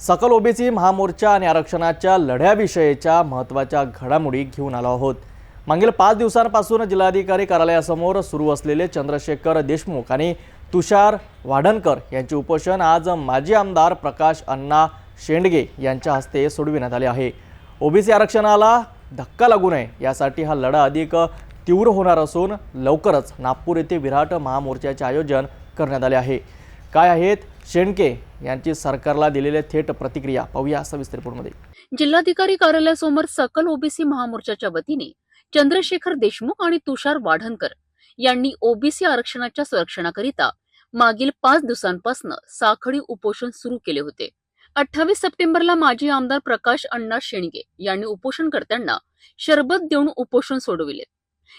सकल ओबीसी महामोर्चा आणि आरक्षणाच्या लढ्याविषयीच्या महत्त्वाच्या घडामोडी घेऊन आलो आहोत. मागील पाच दिवसांपासून जिल्हाधिकारी कार्यालयासमोर सुरू असलेले चंद्रशेखर देशमुख आणि तुषार वाढणकर यांचे उपोषण आज माजी आमदार प्रकाश अण्णा शेंडगे यांच्या हस्ते सोडविण्यात आले आहे. ओबीसी आरक्षणाला धक्का लागू नये यासाठी हा लढा अधिक तीव्र होणार असून लवकरच नागपूर येथे विराट महामोर्चाचे आयोजन करण्यात आले आहे. काय आहेत? शेंडके यांची सरकारला दिलेल्या थेट प्रतिक्रिया पाहूया सविस्तर रिपोर्टमध्ये. जिल्हाधिकारी कार्यालयासमोर सकल ओबीसी महामोर्चाच्या वतीने चंद्रशेखर देशमुख आणि तुषार वाढणकर यांनी ओबीसी आरक्षणाच्या संरक्षणाकरिता मागील पाच दिवसांपासून साखळी उपोषण सुरू केले होते. अठ्ठावीस सप्टेंबरला माजी आमदार प्रकाश अण्णा शेणगे यांनी उपोषणकर्त्यांना शरबत देऊन उपोषण सोडविले.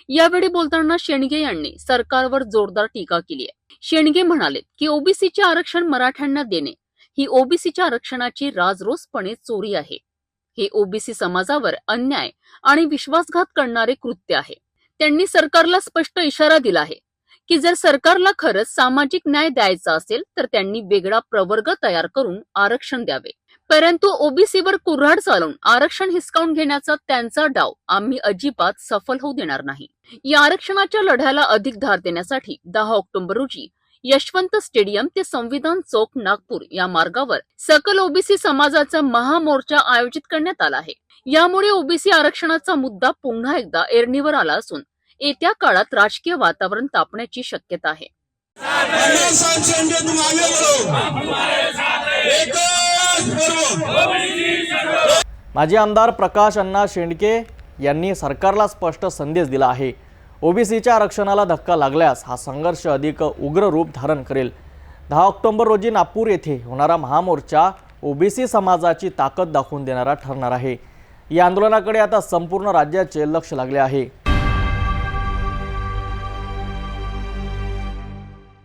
यावेळी बोलताना शेणगे यांनी सरकारवर जोरदार टीका केली आहे. शेणगे म्हणाले की ओबीसीचे आरक्षण मराठ्यांना देणे ही ओबीसीच्या आरक्षणाची राजरोसपणे चोरी आहे. हे ओबीसी समाजावर अन्याय आणि विश्वासघात करणारे कृत्य आहे. त्यांनी सरकारला स्पष्ट इशारा दिला आहे की जर सरकारला खरंच सामाजिक न्याय द्यायचा असेल तर त्यांनी वेगळा प्रवर्ग तयार करून आरक्षण द्यावे. परंतु ओबीसीवर कुऱ्हाड चालवून आरक्षण हिसकावून घेण्याचा त्यांचा डाव आम्ही अजिबात सफल होऊ देणार नाही. या आरक्षणाच्या लढ्याला अधिक धार देण्यासाठी दहा ऑक्टोबर रोजी यशवंत स्टेडियम ते संविधान चौक नागपूर या मार्गावर सकल ओबीसी समाजाचा महामोर्चा आयोजित करण्यात आला आहे. यामुळे ओबीसी आरक्षणाचा मुद्दा पुन्हा एकदा एरणीवर आला असून येत्या काळात राजकीय वातावरण तापण्याची शक्यता आहे. माजी आमदार प्रकाश अण्णा शेंडके यांनी सरकारला स्पष्ट संदेश दिला आहे. ओबीसीच्या आरक्षणाला धक्का लागल्यास हा संघर्ष अधिक उग्र रूप धारण करेल. दहा ऑक्टोबर रोजी नागपूर येथे होणारा महामोर्चा ओबीसी समाजाची ताकद दाखवून देणारा ठरणार आहे. या आंदोलनाकडे आता संपूर्ण राज्याचे लक्ष लागले आहे.